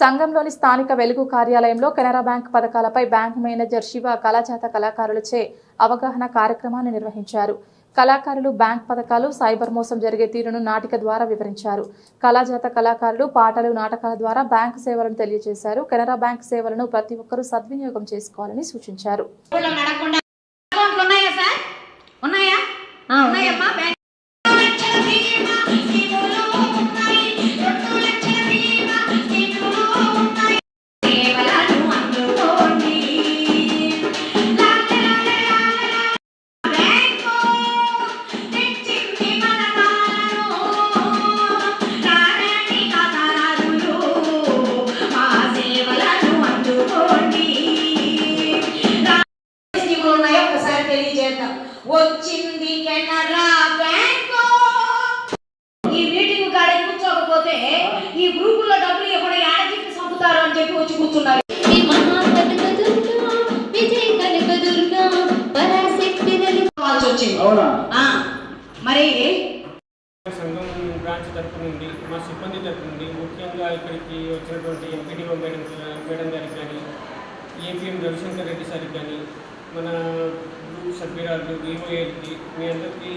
సంఘంలోని స్థానిక వెలుగు కార్యాలయంలో కెనరా బ్యాంక్ పథకాలపై బ్యాంక్ మేనేజర్ శివ కళాజాత కళాకారులచే అవగాహన కార్యక్రమాన్ని నిర్వహించారు. కళాకారులు బ్యాంక్ పథకాలు సైబర్ మోసం జరిగే తీరును నాటిక ద్వారా వివరించారు. కళాజాత కళాకారులు పాటలు నాటకాల ద్వారా బ్యాంక్ సేవలను తెలియజేశారు. కెనరా బ్యాంక్ సేవలను ప్రతి ఒక్కరూ సద్వినియోగం చేసుకోవాలని సూచించారు. వచ్చింది కెనరా బ్యాంకు. ఈ మీటింగ్ కాడ కూర్చోకపోతే ఈ గ్రూపుల్లో డబ్బులు ఎప్పుడు యాడకి చంపుతారు అని చెప్పి వచ్చి కూర్చున్నారు. మరి సంఘం బ్రాంచ్ తరపు నుండి మా సిబ్బంది తరపు నుండి ముఖ్యంగా ఇక్కడికి వచ్చినటువంటి ఎంపీడీఓ మేడం మేడం గారికి కానీ ఏపీఎం రవిశంకర్ రెడ్డి సార్కి కానీ మన గ్రూప్ సభ్యురాలు మీ అందరికీ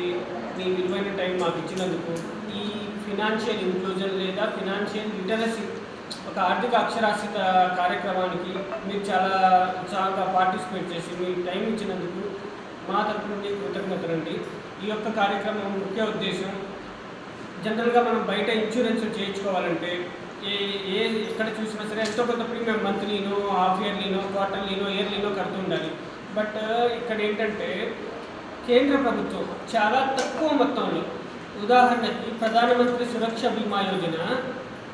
మీ విలువైన టైం మాకు ఇచ్చినందుకు ఈ ఫినాన్షియల్ ఇంక్లూజన్ లేదా ఫినాన్షియల్ లిటరసీ ఒక ఆర్థిక అక్షరాస్యత కార్యక్రమానికి మీరు చాలా ఉత్సాహంగా పార్టిసిపేట్ చేసి మీ టైం ఇచ్చినందుకు మా తరపు నుండి కృతజ్ఞతలండి ఈ యొక్క కార్యక్రమం ముఖ్య ఉద్దేశం జనరల్గా మనం బయట ఇన్సూరెన్స్ చేయించుకోవాలంటే ఏ ఏ ఎక్కడ చూసినా సరే ఎంతో కొంత ప్రీమియం మంత్లీనో హాఫ్ ఇయర్లీనో క్వార్టర్లీనో ఇయర్లీనో కడుతుండాలి బట్ uh, ఇక్కడ ఏంటంటే కేంద్ర ప్రభుత్వం చాలా తక్కువ మొత్తంలో ఉదాహరణకి ప్రధానమంత్రి సురక్ష బీమా యోజన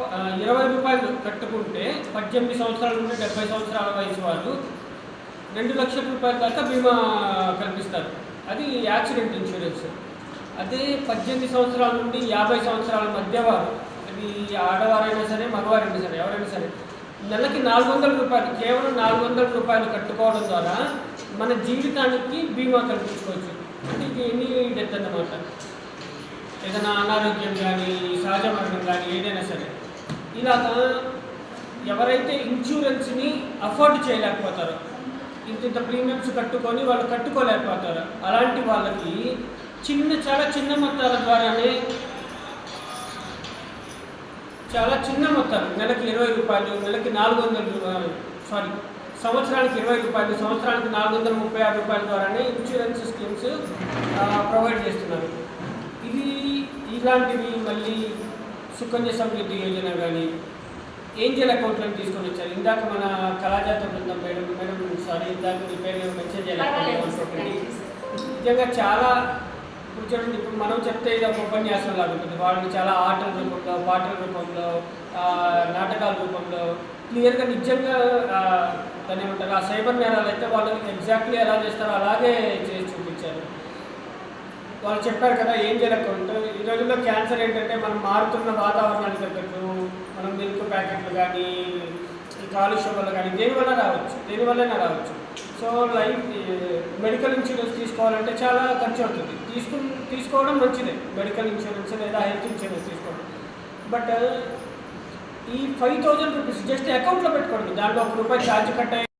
uh, ఇరవై రూపాయలు కట్టుకుంటే పద్దెనిమిది సంవత్సరాల నుండి డెబ్బై సంవత్సరాల వయసు వాళ్ళు రెండు లక్షల రూపాయల దాకా బీమా కల్పిస్తారు. అది యాక్సిడెంట్ ఇన్సూరెన్స్. అదే పద్దెనిమిది సంవత్సరాల నుండి యాభై సంవత్సరాల మధ్య వారు అది ఆడవారైనా సరే మగవారైనా సరే ఎవరైనా సరే నెలకి నాలుగు వందల రూపాయలు కేవలం నాలుగు వందల రూపాయలు కట్టుకోవడం ద్వారా మన జీవితానికి బీమా కల్పించుకోవచ్చు. అంటే ఇది ఎనీ డెత్ అన్నమాట. ఏదైనా అనారోగ్యం కానీ సహజ మరణం కానీ ఏదైనా సరే. ఇలాగా ఎవరైతే ఇన్సూరెన్స్ని అఫోర్డ్ చేయలేకపోతారో ఇంత ఇంత ప్రీమియమ్స్ కట్టుకొని వాళ్ళు కట్టుకోలేకపోతారు అలాంటి వాళ్ళకి చిన్న చాలా చిన్న మొత్తాల ద్వారానే చాలా చిన్న మొత్తాలు. నెలకి ఇరవై రూపాయలు నెలకి నాలుగు వందలు సారీ సంవత్సరానికి ఇరవై రూపాయలు సంవత్సరానికి నాలుగు వందల ముప్పై ఆరు రూపాయల ద్వారానే ఇన్సూరెన్స్ స్కీమ్స్ ప్రొవైడ్ చేస్తున్నారు. ఇది ఇలాంటివి మళ్ళీ సుకన్య సమృద్ధి యోజన కానీ ఏంజల్ అకౌంట్లను తీసుకొని వచ్చారు. ఇందాక మన కళాజాత బృందం మేడం మేడం సారీ ఇందాక మీ పేరు చేయాలి నిజంగా చాలా ఇప్పుడు చూడండి ఇప్పుడు మనం చెప్తే ఇది ఒక ఉపన్యాసం లాగా ఉంటుంది. వాళ్ళు చాలా ఆటల రూపంలో పాటల రూపంలో నాటకాల రూపంలో క్లియర్గా నిజంగా ఆ, దాన్ని ఏమంటారు ఆ సైబర్ నేరాలు అయితే వాళ్ళకి ఎగ్జాక్ట్లీ ఎలా చేస్తారో అలాగే చేసి చూపించారు. వాళ్ళు చెప్పారు కదా ఏం అకౌంట్ ఈ రోజుల్లో క్యాన్సర్ ఏంటంటే మనం మారుతున్న వాతావరణానికి తగ్గట్టు మనం మిల్క్ ప్యాకెట్లు కానీ ఈ కాలుష్యం వల్ల కానీ దేనివల్ల రావచ్చు దేనివల్లైనా రావచ్చు. సో లైఫ్ మెడికల్ ఇన్సూరెన్స్ తీసుకోవాలంటే చాలా ఖర్చు అవుతుంది. తీసుకు తీసుకోవడం మంచిదే మెడికల్ ఇన్సూరెన్స్ లేదా హెల్త్ ఇన్సూరెన్స్ తీసుకోవడం. బట్ ఈ ఫైవ్ థౌజండ్ రూపీస్ జస్ట్ అకౌంట్లో పెట్టుకోండి. దాంట్లో ఒక రూపాయి ఛార్జ్ కట్